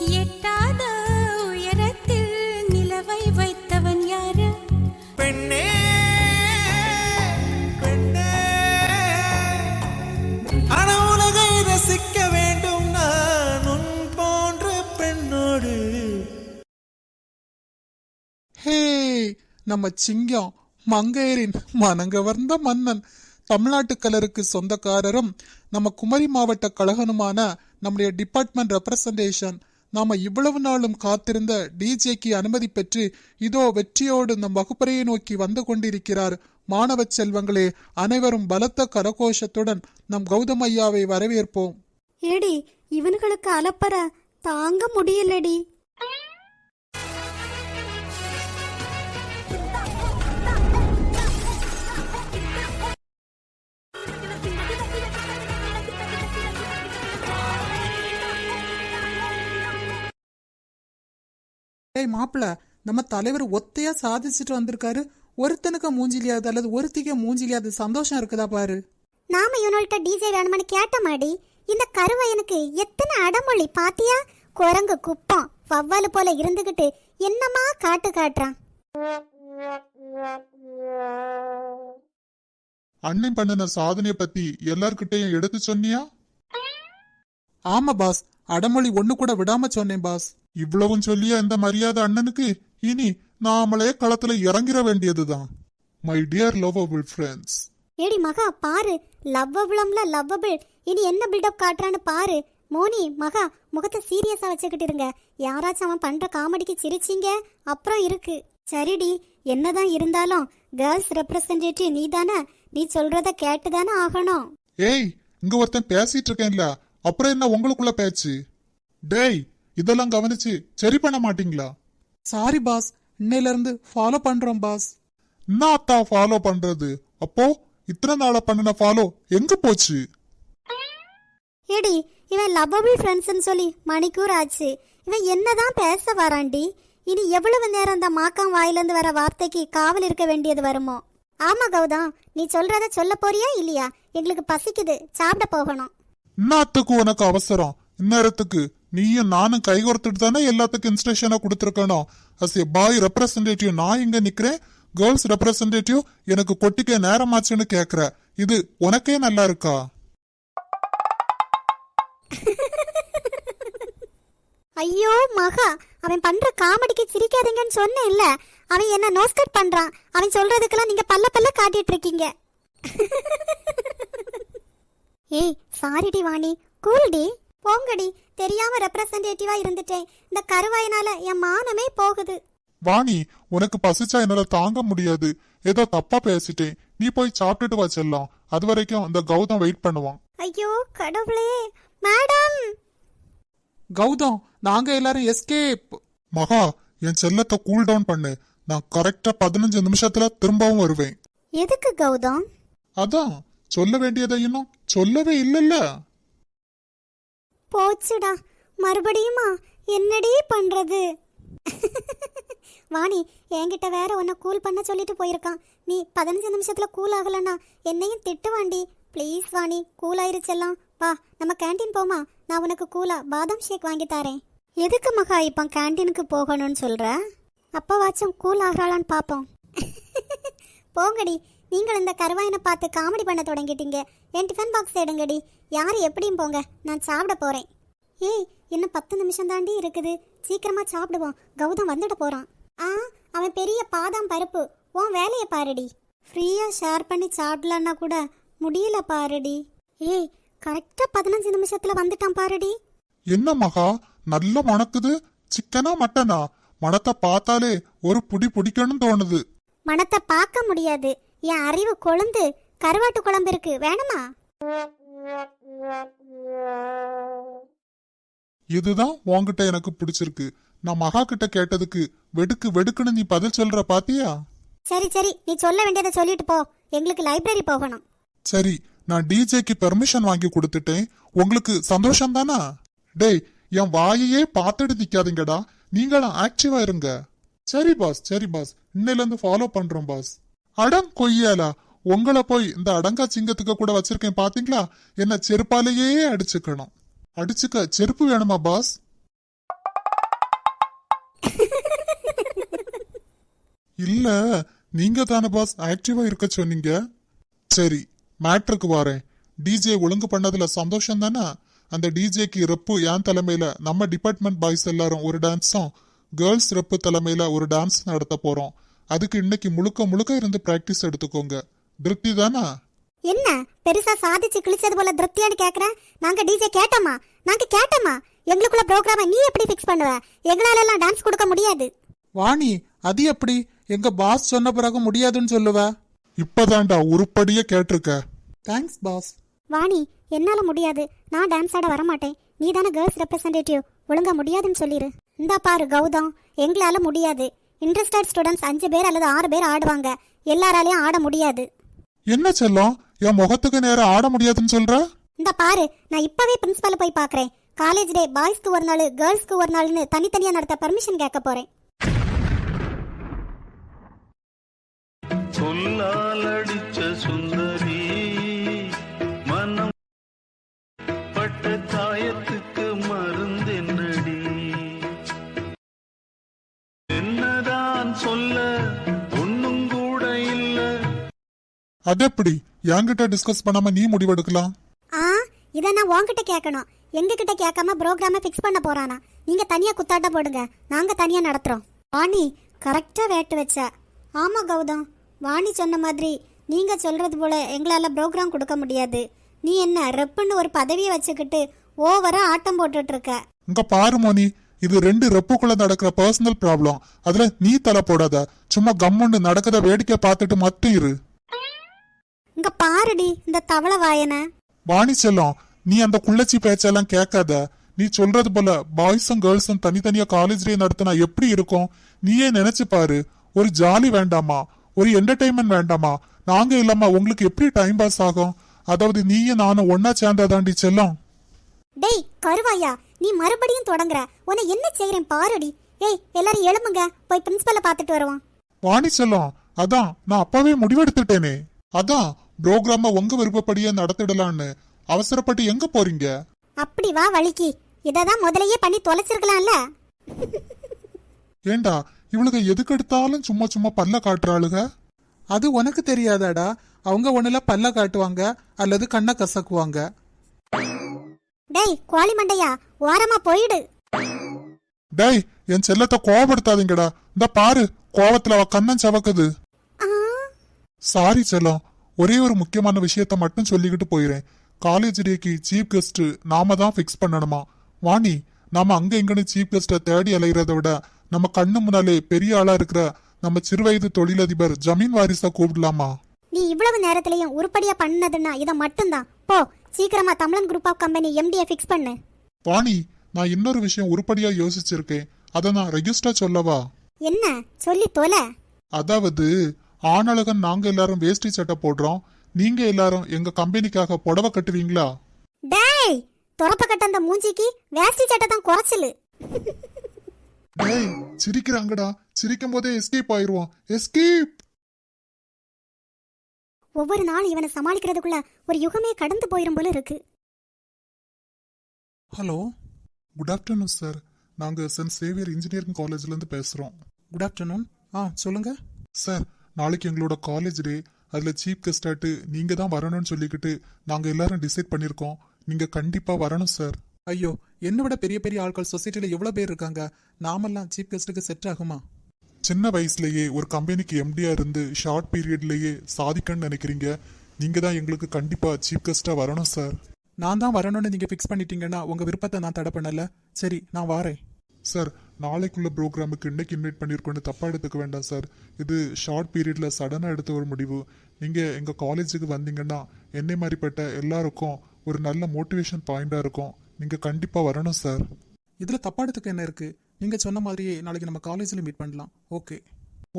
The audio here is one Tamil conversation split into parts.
எட்டாத உயரத்தில் நிலவை வைத்தவன் யாரு? பெண்ணே பெண்ணே. அன உலகை ரசிக்க வேண்டும் நான் உன் போன்ற பெண்ணோடு. ஹே நம்ம சிங்கம் மங்கையரின் மனங்கவர்ந்த மன்னன். தமிழ்நாட்டு கலருக்கு சொந்தக்காரரும் நம்ம குமரி மாவட்ட கழகனுமான நம்முடைய டிபார்ட்மெண்ட் ரெப்ரசன்டேஷன் நாம இவ்வளவு நாளும் காத்திருந்த டிஜேக்கு அனுமதி பெற்று இதோ வெற்றியோடு நம் வகுப்பறையை நோக்கி வந்து கொண்டிருக்கிறார். மாணவ செல்வங்களே அனைவரும் பலத்த கரகோஷத்துடன் நம் கௌதம் ஐயாவை வரவேற்போம். ஏடி இவனுங்களுக்கு அலப்பற தாங்க முடியலடி. டேய் மாப்பிள நம்ம தலைவர் ஒத்தையா சாதிச்சுட்டு வந்திருக்காரு. ஒருத்தனுக்கு மூஞ்சிலியாது அல்லது ஒருத்திக்கு மூஞ்சிலியாது சந்தோஷம் இருக்குதா பாரு. நாம இவனோட டிஜே வேணுமான்னு கேட்ட மாடி இந்த கருவயனுக்கு எத்தனை அடமொழி பாத்தியா? குரங்கு குப்பம் வவ்வாலு போல இருந்துகிட்டு என்னமா காட்டு காட்டுறான். அண்ணன் பண்ணின சாதனைய பத்தி எல்லார்கிட்டயும் எடுத்து சொன்னியா? ஆமா பாஸ். அடமொழி ஒண்ணு கூட விடாம சொன்னேன் பாஸ். இவ்வளவும் சொல்லியா இந்த மரியாதை அண்ணனுக்கு இனி நாமளே களத்துல இறங்கிட வேண்டியதுதான். மை டியர் லவபிள் ஃப்ரெண்ட்ஸ் ஏடி மகா பாரு. லவ்வபிளம்ல லவ்வபிள். இனி என்ன பில்டப் காட்டுறான்னு பாரு. மோனி மகா முகத்தை சீரியஸா வச்சுக்கிட்டு இருங்க யாராச்சும் அவன் பண்ற காமெடிக்கு சிரிச்சீங்க? அப்புறம் இருக்கு. சரிடி என்னதான் இருந்தாலும் கேர்ள்ஸ் ரெப்ரசன்டேட்டிவ் நீ தானே நீ சொல்றத கேட்டுதானே ஆகணும். ஏய் இங்க ஒருத்தன் பேசிட்டு இருக்கேன்ல. அப்புறம் என்ன உங்களுக்குள்ள பேச்சு? டேய் இதெல்லாம் கவனிச்சு சரி பண்ண மாட்டீங்களா? சாரி பாஸ் இன்னையில இருந்து ஃபாலோ பண்றோம் பாஸ் அத்தா ஃபாலோ பண்றது. அப்போ இத்தனை நாளா பண்ணின ஃபாலோ எங்க போச்சு? ஏடி இவன் லவ்வபிள் ஃப்ரெண்ட்ஸ்னு சொல்லி மணிக்கூர் ஆச்சு. இவன் என்னதான் பேச வரான்டி இனி எவ்வளவு நேரம் அந்த மாக்காம் வாயிலிருந்து வர வார்த்தைக்கு காவல் இருக்க வேண்டியது வருமோ? ஆமா கௌதம். நீ சொல்றத சொல்ல போறியா இல்லையா? எங்களுக்கு பசிக்குது. சாப்பிட போகணும். இன்னத்துக்கு உனக்கு அவசரம். இந்நேரத்துக்கு நீயும் நானும் கைகோர்த்துட்டு தானே எல்லாத்துக்கும் இன்ஸ்ட்ரக்ஷனை கொடுத்துருக்கணும். அஸ் எ பாய் ரெப்ரசன்டேட்டிவ் நான் இங்க நிக்கிறேன். கேர்ள்ஸ் ரெப்ரசன்டேட்டிவ் எனக்கு கொட்டிக்க நேரமாச்சுன்னு கேக்குற. இது உனக்கே நல்லா இருக்கா? ஐயோ மகா. அவன் பண்ற காமெடிக்கு சிரிக்காதீங்கன்னு சொன்னேன் இல்ல அவன் என்ன நோஸ்கட் பண்றான். அவன் சொல்றதுக்கெல்லாம் நீங்க பல்ல பல்ல காட்டிட்டு இருக்கீங்க. ஏய் சாரிடி வாணி. கூல்டி போங்கடி. தெரியாம ரெப்ரசன்டேட்டிவா இருந்துட்டேன். இந்த கருவாயினால என் மானமே போகுது. வாணி உனக்கு பசிச்சா என்னால தாங்க முடியாது. ஏதோ தப்பா பேசிட்டேன். நீ போய் சாப்பிட்டுட்டு வா செல்லம் அது வரைக்கும் இந்த கௌதம் வெயிட் பண்ணுவான். ஐயோ கடவுளே. மேடம்! கௌதம் நாங்க எல்லாரும் எஸ்கேப் மகா என் செல்லத்தை கூல் டவுன் பண்ணு. நான் கரெக்டா பதினஞ்சு நிமிஷத்துல திரும்பவும் வருவேன். எதுக்கு கௌதம்? அதான் சொல்ல வேண்டியதை இன்னும் சொல்லவே இல்லைல்ல. போச்சுடா. மறுபடியுமா? என்னடி பண்றது? வாணி என்கிட்ட வேற உன்னை கூல் பண்ண சொல்லிட்டு போயிருக்கான். நீ பதினஞ்சு நிமிஷத்துல கூல் ஆகலன்னா என்னையும் திட்டுவாண்டி. ப்ளீஸ் வாணி கூல் ஆயிருச்செல்லாம் வா நம்ம கேண்டீன் போமா? நான் உனக்கு கூலா பாதாம் ஷேக் வாங்கி தரேன். எதுக்கு மகா இப்போ கேண்டீனுக்கு போகணும்னு சொல்ற? அப்போவாச்சும் கூல் ஆகிறாளான்னு பார்ப்போம் போங்கடி நீங்கள் இந்த கருவாயனை பார்த்து காமெடி பண்ண தொடங்கிட்டீங்க. என் டிஃபன் பாக்ஸ் எடுங்கடி. யார் எப்படியும் போங்க நான் சாப்பிட போறேன். ஏய் இன்னும் பத்து நிமிஷம் தாண்டி இருக்குது. சீக்கிரமா சாப்பிடுவோம். கௌதம் வந்துட போறான். ஆ அவன் பெரிய பாதாம் பருப்பு. உன் வேலையை பாருடி. ஃப்ரீயா ஷேர் பண்ணி சாப்பிடலன்னா கூட முடியல பாருடி. ஏய் கரெக்டா பதினஞ்சு நிமிஷத்துல வந்துட்டான் பாருடி. என்ன மகா? நல்ல மணக்குது? சிக்கனா மட்டனா? மணத்தை பார்த்தாலே ஒரு புடி பிடிக்கணும்னு தோணுது. மனத்தை பார்க்க முடியாது. என் அறிவு கொழுந்து கருவாட்டு குழம்பு இருக்கு. வேணுமா? இதுதான் உன்கிட்ட எனக்கு பிடிச்சிருக்கு. நான் மகா கிட்ட கேட்டதுக்கு வெடுக்கு வெடுக்குன்னு நீ பதில் சொல்ற பாத்தியா? சரி சரி. நீ சொல்ல வேண்டியதை சொல்லிட்டு போ. எங்களுக்கு லைப்ரரி போகணும். சரி நான் டிஜேக்கு பெர்மிஷன் வாங்கி கொடுத்துட்டேன். உங்களுக்கு சந்தோஷம் தானா டேய் என் வாயையே பார்த்துட்டு நிக்காதீங்கடா. நீங்களும் ஆக்டிவா இருங்க. சரி பாஸ் சரி பாஸ் இன்னையில இருந்து ஃபாலோ பண்றோம் பாஸ் அடம் கொய்யாலா. உங்களை போய் இந்த அடங்கா சிங்கத்துக்கு கூட வச்சிருக்கேன் பாத்தீங்களா? என்ன செருப்பாலேயே அடிச்சுக்கணும். அடிச்சுக்க செருப்பு வேணுமா பாஸ்? இல்ல நீங்க தானே பாஸ் ஆக்டிவா இருக்க சொன்னீங்க. சரி மேட்ருக்கு வாரேன். டிஜே ஒழுங்கு பண்ணதுல சந்தோஷம் தானே? அந்த டிஜேக்கு ரெப்பு என் தலைமையில நம்ம டிபார்ட்மெண்ட் பாய்ஸ் எல்லாரும் ஒரு டான்ஸும் கேர்ள்ஸ் ரெப்பு தலைமையில ஒரு டான்ஸ் நடத்த போறோம். அதுக்கு இன்னைக்கு முழுக்க முழுக்க இருந்து பிராக்டிஸ் எடுத்துக்கோங்க. திருப்தி தானே? என்ன? பெருசா சாதிச்சு கிழிச்சது போல திருப்தியான்னு கேக்குறேன் நாங்க டிஜே கேட்டோமா? நாங்க கேட்டோமா? எங்களுக்குள்ள ப்ரோக்ராம நீ எப்படி ஃபிக்ஸ் பண்ணுவ? எங்களால எல்லாம் டான்ஸ் கொடுக்க முடியாது. வாணி அது எப்படி? எங்க பாஸ் சொன்ன பிறகு முடியாதுன்னு சொல்லுவ? இப்பதான்டா உருப்படியே கேட்டிருக்க. தேங்க்ஸ் பாஸ் வாணி என்னால முடியாது. நான் டான்ஸ் ஆட வர மாட்டேன் நீ தானே கேர்ள்ஸ் ரெப்ரசன்டேட்டிவ் ஒழுங்கா முடியாதுன்னு சொல்லிரு. இந்தா பாரு கௌதம். எங்களால முடியாது. இன்ட்ரெஸ்டட் ஸ்டூடெண்ட்ஸ் அஞ்சு பேர் அல்லது ஆறு பேர் ஆடுவாங்க. எல்லாராலையும் ஆட முடியாது. என்ன செல்லம்? என் முகத்துக்கு நேரம் ஆட முடியாதுன்னு சொல்ற? இந்த பாரு நான் இப்பவே பிரின்சிபல் போய் பார்க்கறேன் காலேஜ் டே பாய்ஸ்க்கு ஒரு நாள் கேர்ள்ஸ்க்கு ஒரு நாள்னு தனித்தனியா நடத்த பெர்மிஷன் கேட்க போறேன். சொல்லால் அடிச்ச அதெப்படி? என்கிட்ட டிஸ்கஸ் பண்ணாம நீ முடிவெடுக்கலாம்? ஆ இதை நான் உன்கிட்ட கேட்கணும். எங்க கிட்ட கேட்காம ப்ரோக்ராம ஃபிக்ஸ் பண்ண போறானா? நீங்க தனியா குத்தாட்டம் போடுங்க. நாங்க தனியா நடத்துறோம். வாணி கரெக்டா வேட்டு வச்ச. ஆமா கௌதம். வாணி சொன்ன மாதிரி நீங்க சொல்றது போல எங்களால ப்ரோக்ராம் கொடுக்க முடியாது. நீ என்ன ரெப்புன்னு ஒரு பதவியை வச்சுக்கிட்டு ஓவரா ஆட்டம் போட்டுட்டு இருக்க இங்க பாரு மோனி. இது ரெண்டு ரெப்புக்குள்ள நடக்கிற பர்சனல் ப்ராப்ளம் அதுல நீ தலை போடாத. சும்மா கம்முன்னு நடக்கத வேடிக்கை பார்த்துட்டு மட்டும் இரு. இங்க பாருடி இந்த தவளை வாயனை. வாணி செல்லம் நீ அந்த குள்ளச்சி பேச்செல்லாம் கேட்காத. நீ சொல்றது போல பாய்ஸும் கேர்ள்ஸும் தனித்தனியா காலேஜ்லயே நடத்தினா எப்படி இருக்கும்? நீயே நினைச்சு பாரு. ஒரு ஜாலி வேண்டாமா? ஒரு என்டர்டைன்மெண்ட் வேண்டாமா? நாங்க இல்லாம உங்களுக்கு எப்படி டைம் பாஸ் ஆகும்? அதாவது நீயும் நானும் ஒன்னா சேர்ந்தாதாண்டி செல்லம். டேய் கருவாயா நீ மறுபடியும் தொடங்குற. உன்னை என்ன செய்யறேன் பாருடி. ஏய் எல்லாரும் எழும்புங்க. போய் பிரின்சிபலை பார்த்துட்டு வருவோம். வாணி செல்லம் அதான் நான் அப்பவே முடிவெடுத்துட்டேனே. அதான் ப்ரோக்ராம உங்க விருப்பப்படியே நடத்திடலான்னு. அவசரப்பட்டு எங்க போறீங்க? அப்படி வா வலிக்கு இதை தான் முதலையே பண்ணி தொலைச்சிருக்கலாம்ல. ஏண்டா இவளுக எதுக்கு எடுத்தாலும் சும்மா சும்மா பல்ல காட்டுறாளுக? அது உனக்கு தெரியாதாடா. அவங்க ஒண்ணுல பல்ல காட்டுவாங்க அல்லது கண்ணை கசக்குவாங்க. டேய் கோழி மண்டையா? ஓரமா போயிடு. டேய் என் செல்லத்தை கோவப்படுத்தாதீங்கடா. இந்த பாரு கோவத்துல அவ கண்ணன் சவக்குது. ஆ, சாரி செல்லம் ஒரே ஒரு முக்கியமான விஷயத்த மட்டும் சொல்லிக்கிட்டு போயிறேன். காலேஜ் டேக்கு சீஃப் கெஸ்ட் நாம தான் ஃபிக்ஸ் பண்ணணுமா? வாணி நாம அங்க இங்கன்னு சீஃப் கெஸ்ட தேடி அலைகிறத விட நம்ம கண்ணு முன்னாலே பெரிய ஆளா இருக்கிற நம்ம சிறுவயது தொழிலதிபர் ஜமீன் வாரிசா கூப்பிடலாமா? நீ இவ்வளவு நேரத்திலையும் உருப்படியா பண்ணதுன்னா இதை மட்டும்தான். போ சீக்கிரமா தமிழன் குரூப் ஆஃப் கம்பெனி எம்டியை ஃபிக்ஸ் பண்ணு. வாணி நான் இன்னொரு விஷயம் உருப்படியா யோசிச்சிருக்கேன். அதை நான் ரெஜிஸ்டா சொல்லவா? என்ன? சொல்லி தொலை. அதாவது ஆணழகன் நாங்க எல்லாரும் வேஷ்டி சட்டை போடுறோம். நீங்க எல்லாரும் எங்க கம்பெனிக்காக புடவை கட்டுவீங்களா? டேய் துறப்ப கட்ட அந்த மூஞ்சிக்கு வேஷ்டி சட்டை தான் குறைச்சலு. டேய் சிரிக்கிறாங்கடா. சிரிக்கும் போதே எஸ்கேப் ஆயிருவோம் எஸ்கேப் ஒவ்வொரு நாள் இவனை சமாளிக்கிறதுக்குள்ள ஒரு யுகமே கடந்து போயிரும் போல இருக்கு. ஹலோ குட் ஆஃப்டர்நூன் சார் நாங்க சென்ட் சேவியர் இன்ஜினியரிங் காலேஜ்ல இருந்து பேசுறோம். குட் ஆஃப்டர்நூன் ஆ சொல்லுங்க. சார் நாளைக்கு எங்களோட காலேஜ் டே அதுல சீஃப் கெஸ்டாட்டு நீங்க தான் வரணும்னு சொல்லிக்கிட்டு நாங்க எல்லாரும் டிசைட் பண்ணிருக்கோம் நீங்க கண்டிப்பா வரணும் சார் ஐயோ என்னை விட பெரிய பெரிய ஆட்கள் சொசைட்டில எவ்வளவு பேர் இருக்காங்க? நாமெல்லாம் சீஃப் கெஸ்ட்டுக்கு செட் ஆகுமா? சின்ன வயசுலயே ஒரு கம்பெனிக்கு எம்டியா இருந்து ஷார்ட் பீரியட்லயே சாதிக்கணும்னு நினைக்கிறீங்க. நீங்க தான் எங்களுக்கு கண்டிப்பா சீஃப் கெஸ்டா வரணும் சார் நான் தான் வரணும்னு நீங்க ஃபிக்ஸ் பண்ணிட்டீங்கன்னா உங்க விருப்பத்தை நான் தடை பண்ணல. சரி நான் வாரேன். சார் நாளைக்குள்ள ப்ரோக்ராமுக்கு இன்னைக்கு இன்வைட் பண்ணியிருக்கோன்னு தப்பா எடுத்துக்க வேண்டாம் சார். இது ஷார்ட் பீரியட்ல சடனா எடுத்த ஒரு முடிவு. நீங்க எங்க காலேஜுக்கு வந்தீங்கன்னா என்னை மாதிரிப்பட்ட எல்லாருக்கும் ஒரு நல்ல மோட்டிவேஷன் பாயிண்டா இருக்கும். நீங்க கண்டிப்பா வரணும் சார். இதுல தப்பாடத்துக்கு என்ன இருக்கு? நீங்க சொன்ன மாதிரியே நாளைக்கு நம்ம காலேஜ்ல மீட் பண்ணலாம். Okay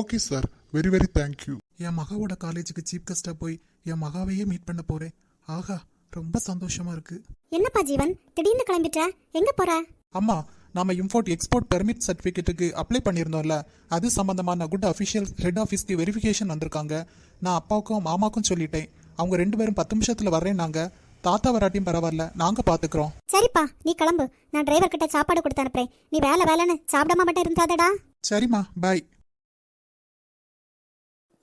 okay sir. Very very thank you என் மகாவோட காலேஜுக்கு சீஃப் கெஸ்டா போய் என் மகாவையே மீட் பண்ண போறேன். ஆகா ரொம்ப சந்தோஷமா இருக்கு. என்னப்பா ஜீவன்? திடீர்னு கிளம்பிட்ட. எங்க போற? அம்மா நாம இம்போர்ட் எக்ஸ்போர்ட் பெர்மிட் சர்டிஃபிகேட்டுக்கு அப்ளை பண்ணியிருந்தோம்ல அது சம்பந்தமான குட் அஃபிஷியல் ஹெட் ஆஃபீஸ்க்கு வெரிஃபிகேஷன் வந்திருக்காங்க. நான் அப்பாவுக்கும் மாமாக்கும் சொல்லிட்டேன். அவங்க ரெண்டு பேரும் பத்து நிமிஷத்துல வர்றேன்னாங்க. தாத்தா வராட்டியும் பரவாயில்ல நாங்க பாத்துக்கிறோம். சரிப்பா நீ கிளம்பு. நான் டிரைவர் கிட்ட சாப்பாடு கொடுத்து அனுப்புறேன். நீ வேலை வேலைன்னு சாப்பிடாம மட்டும் இருந்தாதடா. சரிம்மா பாய்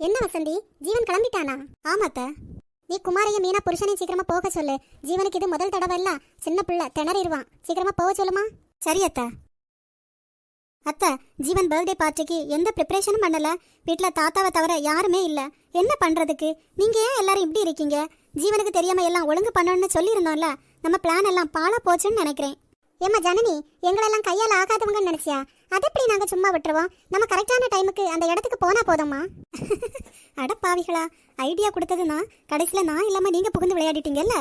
என்ன வசந்தி? ஜீவன் கிளம்பிட்டானா? ஆமாத்த. நீ குமாரைய மீனா புருஷனை சீக்கிரமா போக சொல்லு. ஜீவனுக்கு இது முதல் தடவை இல்ல சின்ன பிள்ளை திணறிடுவான். சீக்கிரமா போக சொல்லுமா? சரி அத்தா. அத்தை ஜீவன் பர்த்டே பார்ட்டிக்கு எந்த ப்ரிப்பரேஷனும் பண்ணல. வீட்டில் தாத்தாவை தவிர யாருமே இல்லை. என்ன பண்ணுறதுக்கு நீங்கள் ஏன் எல்லாரும் இப்படி இருக்கீங்க? ஜீவனுக்கு தெரியாமல் எல்லாம் ஒழுங்கு பண்ணணும்னு சொல்லியிருந்தோம்ல. நம்ம பிளான் எல்லாம் பாழா போச்சுன்னு நினைக்கிறேன். ஏம்மா ஜனனி எங்களெல்லாம் கையால் ஆகாதவங்கன்னு நினைச்சியா? அதை எப்படி நாங்கள் சும்மா விட்டுருவோம்? நம்ம கரெக்டான டைமுக்கு அந்த இடத்துக்கு போனால் போதும்மா அட பாவிகளா ஐடியா கொடுத்ததுன்னா கடைசியில் நான் இல்லாமல் நீங்கள் புகுந்து விளையாடிட்டீங்கல்ல?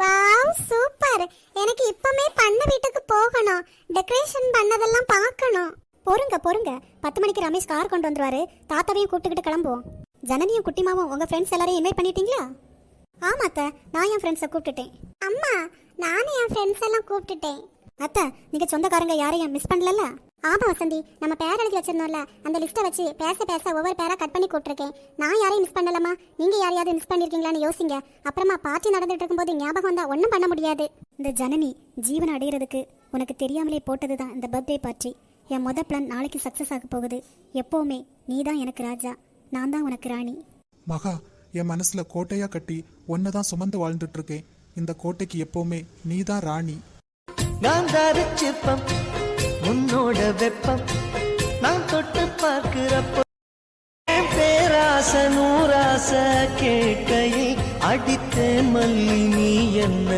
Wow super. எனக்கு இப்பமே பண்ண வீட்டுக்கு போகணும். டெக்கரேஷன் பண்ணதெல்லாம் பார்க்கணும். பொறுங்க பொறுங்க பத்து மணிக்கு ரமேஷ் கார் கொண்டு வந்துருவாரு. தாத்தாவையும் கூப்பிட்டுக்கிட்டு கிளம்புவோம். ஜனனியும் குட்டிமாவும் உங்க ஃப்ரெண்ட்ஸ் எல்லாரையும் இன்வைட் பண்ணிட்டீங்களா? ஆமா அத்தை. நான் என் ஃப்ரெண்ட்ஸை கூப்பிட்டுட்டேன். அம்மா நானும் என் ஃப்ரெண்ட்ஸ் எல்லாம் கூப்பிட்டுட்டேன். அத்தை நீங்க சொந்தக்காரங்க யாரையும் மிஸ் பண்ணலல்ல? ஆமா வசந்தி நம்ம பேர் எழுதி வச்சிருந்தோம்ல அந்த லிஸ்ட்டை வச்சு பேச பேச ஒவ்வொரு பேரா கட் பண்ணி கூப்பிட்டுருக்கேன் நான் யாரையும் மிஸ் பண்ணலமா நீங்க யாரையாவது மிஸ் பண்ணிருக்கீங்களான்னு யோசிங்க. அப்புறமா பார்ட்டி நடந்துட்டு இருக்கும்போது ஞாபகம் வந்தா ஒன்றும் பண்ண முடியாது. இந்த ஜனனி ஜீவனை அடையிறதுக்கு உனக்கு தெரியாமலே போட்டதுதான் இந்த பர்த்டே பார்ட்டி என் முத பிளான் நாளைக்கு சக்ஸஸ் ஆக போகுது. எப்பவுமே நீ தான் எனக்கு ராஜா நான் தான் உனக்கு ராணி. மகா என் மனசுல கோட்டையா கட்டி ஒன்னதான் சுமந்து வாழ்ந்துட்டு இருக்கேன். இந்த கோட்டைக்கு எப்பவுமே நீதான் ராணி. நான் தரிச்சிப்பம் உன்னோட வெப்பம் நான் தொட்டு பார்க்கிறப்போ. பேராச நூறாச கேட்கையை அடித்த மல்லி நீ என்ன